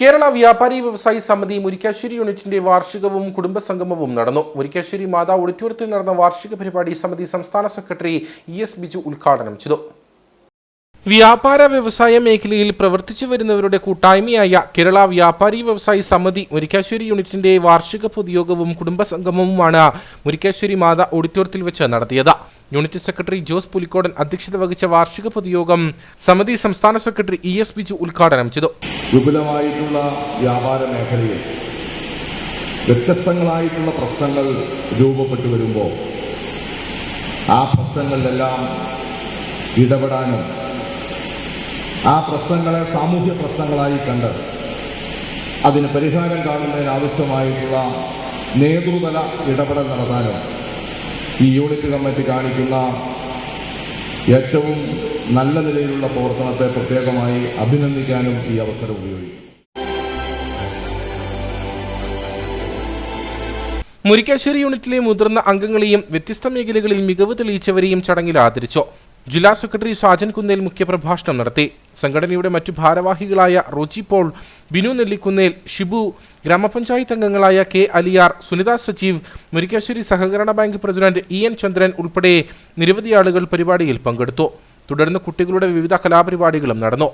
കേരള വ്യാപാരി വ്യവസായി സമിതി മുരിക്കാശ്ശേരി യൂണിറ്റിന്റെ വാർഷികവും കുടുംബസംഗമവും നടന്നു. മുരിക്കാശ്ശേരി മാതാ ഓഡിറ്റോറിയത്തിൽ നടന്ന വാർഷിക പരിപാടി സമിതി സംസ്ഥാന സെക്രട്ടറി ഇ എസ് ബിജു ഉദ്ഘാടനം ചെയ്തു. വ്യാപാര വ്യവസായ മേഖലയിൽ പ്രവർത്തിച്ചു വരുന്നവരുടെ കൂട്ടായ്മയായ കേരള വ്യാപാരി വ്യവസായി സമിതി മുരിക്കാശ്ശേരി യൂണിറ്റിന്റെ വാർഷിക പൊതുയോഗവും കുടുംബസംഗമവുമാണ് മുരിക്കാശ്ശേരി മാതാ ഓഡിറ്റോറിയത്തിൽ വെച്ച് നടത്തിയത്. യൂണിറ്റ് സെക്രട്ടറി ജോസ് പുലിക്കോടൻ അധ്യക്ഷത വഹിച്ച വാർഷിക പൊതുയോഗം സമിതി സംസ്ഥാന സെക്രട്ടറി ഇ എസ് ബിജു ഉദ്ഘാടനം ചെയ്തു. വിപുലമായിട്ടുള്ള വ്യാപാര മേഖലയിൽ വ്യത്യസ്തങ്ങളായിട്ടുള്ള പ്രശ്നങ്ങൾ രൂപപ്പെട്ടു വരുമ്പോൾ ആ പ്രശ്നങ്ങളിലെല്ലാം ഇടപെടാനും ആ പ്രശ്നങ്ങളെ സാമൂഹ്യ പ്രശ്നങ്ങളായി കണ്ട് അതിന് പരിഹാരം കാണുന്നതിനാവശ്യമായിട്ടുള്ള നേതൃതല ഇടപെടൽ നടത്താനും ഈ യൂണിറ്റ് കമ്മിറ്റി കാണിക്കുന്ന ഏറ്റവും നല്ല നിലയിലുള്ള പ്രവർത്തനത്തെ പ്രത്യേകമായി അഭിനന്ദിക്കാനും ഈ അവസരം ഉപയോഗിക്കും. മുരിക്കാശ്ശേരി യൂണിറ്റിലെ മുതിർന്ന അംഗങ്ങളെയും വ്യത്യസ്ത മേഖലകളിൽ മികവ് തെളിയിച്ചവരെയും ചടങ്ങിൽ ആദരിച്ചു. ജില്ലാ സെക്രട്ടറി സാജൻ കുന്നേൽ മുഖ്യപ്രഭാഷണം നടത്തി. സംഘടനയുടെ മറ്റു ഭാരവാഹികളായ റോജി പോൾ ബിനു നെല്ലിക്കുന്നേൽ ഷിബു ഗ്രാമപഞ്ചായത്ത് അംഗങ്ങളായ കെ അലിയാർ സുനിത സജീവ് മുരിക്കാശ്ശേരി സഹകരണ bank president E N Chandran ഉൾപ്പെടെ നിരവധി ആളുകൾ പരിപാടിയിൽ പങ്കെടുത്തു. തുടർന്ന് കുട്ടികളുടെ വിവിധ കലാപരിപാടികളും നടന്നു.